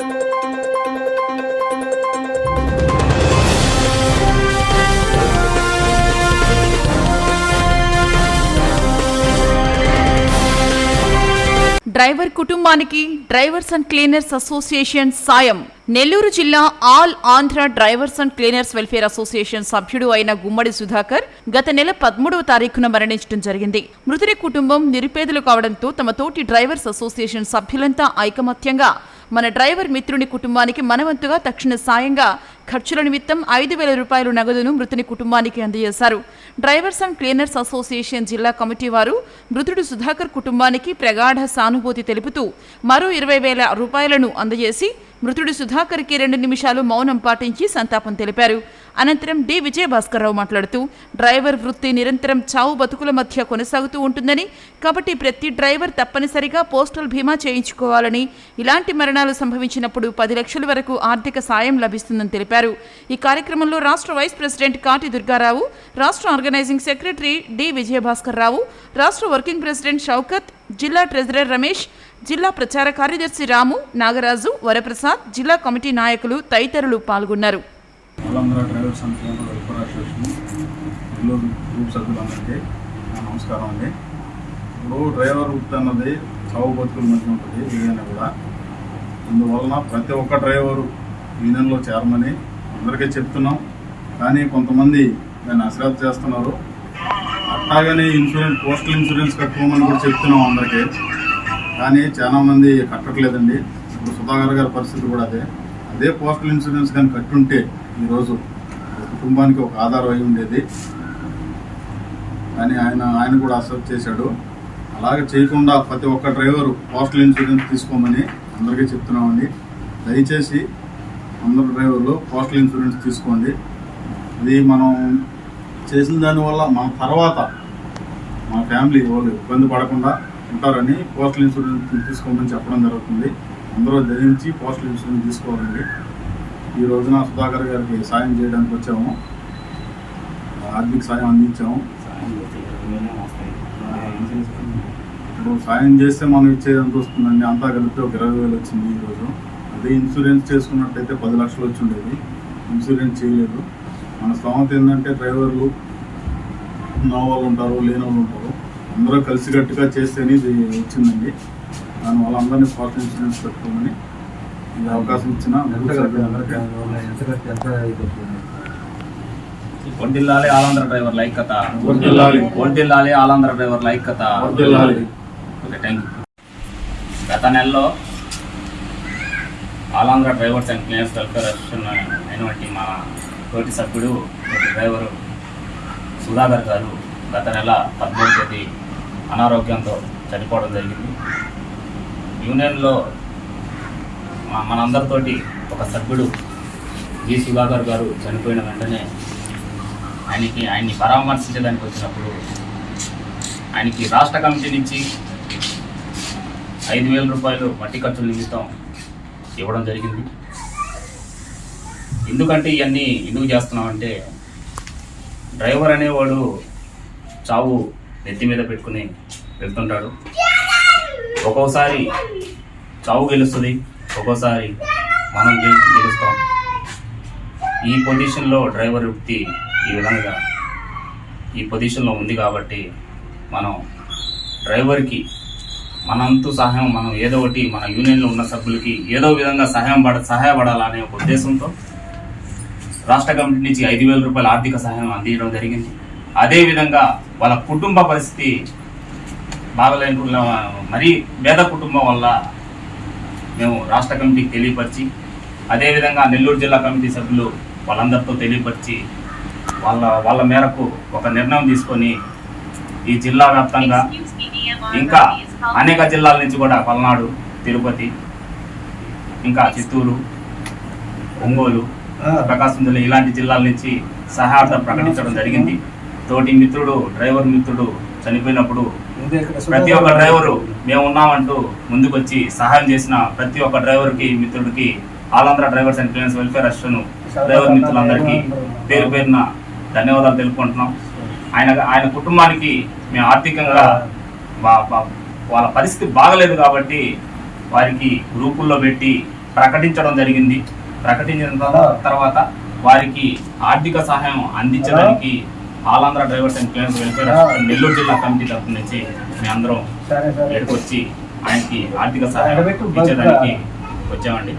thank you driver కుటుంబానికి drivers and cleaners association సాయం. నెల్లూరు జిల్లా all Andhra drivers and cleaners welfare association సభ్యుడు అయిన గుమ్మడి సుధాకర్ గత నెల పదమూడవ తారీఖున మరణించడం జరిగింది. మృతుడి కుటుంబం నిరుపేదలు కావడంతో తమ తోటి డ్రైవర్స్ అసోసియేషన్ సభ్యులంతా ఐకమత్యంగా మన డ్రైవర్ మిత్రుని కుటుంబానికి మనవంతుగా తక్షణ సాయంగా ఖర్చుల నిమిత్తం ఐదు వేల రూపాయల నగదును మృతుని కుటుంబానికి అందజేశారు. డ్రైవర్స్ అండ్ క్లీనర్స్ అసోసియేషన్ జిల్లా కమిటీ వారు మృతుడు సుధాకర్ కుటుంబానికి ప్రగాఢ సానుభూతి తెలుపుతూ మరో ఇరవై వేల రూపాయలను అందజేసి మృతుడు సుధాకర్కి రెండు నిమిషాలు మౌనం పాటించి సంతాపం తెలిపారు. అనంతరం డి. విజయభాస్కర్రావు మాట్లాడుతూ డ్రైవర్ వృత్తి నిరంతరం చావు బతుకుల మధ్య కొనసాగుతూ ఉంటుందని కాబట్టి ప్రతి డ్రైవర్ తప్పనిసరిగా పోస్టల్ బీమా చేయించుకోవాలని ఇలాంటి మరణాలు సంభవించినప్పుడు పది లక్షల వరకు ఆర్థిక సాయం లభిస్తుందని తెలిపారు. ఈ కార్యక్రమంలో రాష్ట్ర వైస్ ప్రెసిడెంట్ కాటి దుర్గారావు రాష్ట్ర organizing secretary D. Vijayabhaskar Rao రాష్ట్ర వర్కింగ్ ప్రెసిడెంట్ షౌకత్ జిల్లా ట్రెజరర్ రమేష్ జిల్లా ప్రచార కార్యదర్శి రాము నాగరాజు వరప్రసాద్ జిల్లా కమిటీ నాయకులు తదితరులు పాల్గొన్నారు. ఆలంధ్ర drivers and cleaner welfare association Nellore group సభ్యులందరికీ నమస్కారం అండి. ఇప్పుడు డ్రైవర్ వృత్తి అన్నది చావు బతుకుల మధ్య ఉంటుంది ఏదైనా కూడా. అందువలన ప్రతి ఒక్క డ్రైవరు యూనియన్లో చేరమని అందరికీ చెప్తున్నాం. కానీ కొంతమంది దాన్ని అశ్రద్ధ చేస్తున్నారు. అట్లాగనే ఇన్సూరెన్స్ పోస్టల్ ఇన్సూరెన్స్ కట్టుకోమని కూడా చెప్తున్నాం అందరికీ. కానీ చాలామంది కట్టట్లేదండి. ఇప్పుడు సుధాకర్ గారి పరిస్థితి కూడా అదే. అదే పోస్టల్ ఇన్సూరెన్స్ కానీ కట్టుంటే ఈరోజు కుటుంబానికి ఒక ఆధారం అయి ఉండేది. కానీ ఆయన ఆయన కూడా అసెప్ట్ చేశాడు. అలాగే చేయకుండా ప్రతి ఒక్క డ్రైవరు పోస్టల్ ఇన్సూరెన్స్ తీసుకోమని అందరికీ చెప్తున్నామండి. దయచేసి అందరు డ్రైవర్లు పోస్టల్ ఇన్సూరెన్స్ తీసుకోండి. ఇది మనం చేసిన దానివల్ల మన తర్వాత మా ఫ్యామిలీ వాళ్ళు ఇబ్బంది పడకుండా ఉంటారని పోస్టల్ ఇన్సూరెన్స్ తీసుకోమని చెప్పడం జరుగుతుంది. అందరూ ధరించి పోస్టల్ ఇన్సూరెన్స్ తీసుకోవాలండి. ఈ రోజున సుధాకర్ గారికి సాయం చేయడానికి వచ్చాము. ఆర్థిక సాయం అందించాము. ఇప్పుడు సాయం చేస్తే మనం ఇచ్చేది ఎంత వస్తుందండి. అంతా కలిపి ఒక ఇరవై వేలు వచ్చింది ఈరోజు అదే ఇన్సూరెన్స్ చేసుకున్నట్టయితే పది లక్షలు వచ్చి ఉండేది. ఇన్సూరెన్స్ చేయలేదు. మన స్థామత ఏంటంటే డ్రైవర్లు ఉన్న వాళ్ళు ఉంటారు లేని వాళ్ళు ఉంటారు. అందరూ కలిసికట్టుగా చేస్తేనే ఇది వచ్చిందండి. దానివల్ల అందరినీ పార్టీ ఇన్సూరెన్స్ పెట్టుకోమని అవకాశం ఇచ్చిన వర్దిల్లాలి ఆలాంధ్ర డ్రైవర్ల ఐక్యత వర్ధిల్లాలి. వర్దిల్లాలి ఆలాంధ్ర డ్రైవర్ల ఐక్యత వర్ధిల్లాలి. ఓకే థ్యాంక్ యూ గత నెలలో ఆలాంధ్ర drivers and cleaners welfare association అయినటువంటి మా తోటి సభ్యుడు డ్రైవరు సుధాకర్ గారు గత నెల పదమూడు తేదీ అనారోగ్యంతో చనిపోవడం జరిగింది. యూనియన్లో మనందరితోటి ఒక సభ్యుడు జి సుధాకర్ గారు చనిపోయిన వెంటనే ఆయనకి ఆయన్ని పరామర్శించడానికి వచ్చినప్పుడు ఆయనకి రాష్ట్ర కమిటీ నుంచి ఐదు వేల రూపాయలు మట్టి ఖర్చుల నిమిత్తం ఇవ్వడం జరిగింది. ఎందుకంటే ఇవన్నీ ఎందుకు చేస్తున్నామంటే డ్రైవర్ అనేవాడు చావు నెత్తి మీద పెట్టుకుని వెళ్తుంటాడు. ఒక్కోసారి చావు గెలుస్తుంది. ఒక్కోసారి మనం గెలు గెలుస్తాం. ఈ పొజిషన్లో డ్రైవర్ వృత్తి ఈ విధంగా. ఈ పొజిషన్లో ఉంది కాబట్టి మనం డ్రైవర్కి మనంతు సహాయం మనం ఏదో ఒకటి మన యూనియన్లో ఉన్న సభ్యులకి ఏదో విధంగా సహాయం పడ సహాయపడాలనే ఒక ఉద్దేశంతో రాష్ట్ర కమిటీ నుంచి ఐదు వేల రూపాయల ఆర్థిక సహాయం అందించడం జరిగింది. అదేవిధంగా వాళ్ళ కుటుంబ పరిస్థితి బాగలేని మరీ పేద కుటుంబం వల్ల మేము రాష్ట్ర కమిటీకి తెలియపరిచి అదేవిధంగా నెల్లూరు జిల్లా కమిటీ సభ్యులు వాళ్ళందరితో తెలియపరిచి వాళ్ళ వాళ్ళ మేరకు ఒక నిర్ణయం తీసుకొని ఈ జిల్లా వ్యాప్తంగా ఇంకా అనేక జిల్లాల నుంచి కూడా పల్నాడు తిరుపతి ఇంకా చిత్తూరు ఒంగోలు ప్రకాశం జిల్లా ఇలాంటి జిల్లాల నుంచి సహాయార్థం ప్రకటించడం జరిగింది. తోటి మిత్రుడు డ్రైవర్ మిత్రుడు చనిపోయినప్పుడు ప్రతి ఒక్క డ్రైవరు మేము ఉన్నామంటూ ముందుకొచ్చి సహాయం చేసిన ప్రతి ఒక్క డ్రైవర్కి మిత్రుడికి ఆలాంధ్ర drivers and cleaners welfare association driver మిత్రులందరికీ పేరు పేరున ధన్యవాదాలు తెలుపుకుంటున్నాం. ఆయన ఆయన కుటుంబానికి మేము ఆర్థికంగా వాళ్ళ పరిస్థితి బాగలేదు కాబట్టి వారికి గ్రూపుల్లో పెట్టి ప్రకటించడం జరిగింది. ప్రకటించిన తర్వా- తర్వాత వారికి ఆర్థిక సహాయం అందించడానికి ఆలాంధ్ర drivers and cleaners welfare Nellore జిల్లా కమిటీ తరఫు నుంచి మీ అందరం వచ్చి ఆయనకి ఆర్థిక సహాయం ఇచ్చేదానికి వచ్చామండి.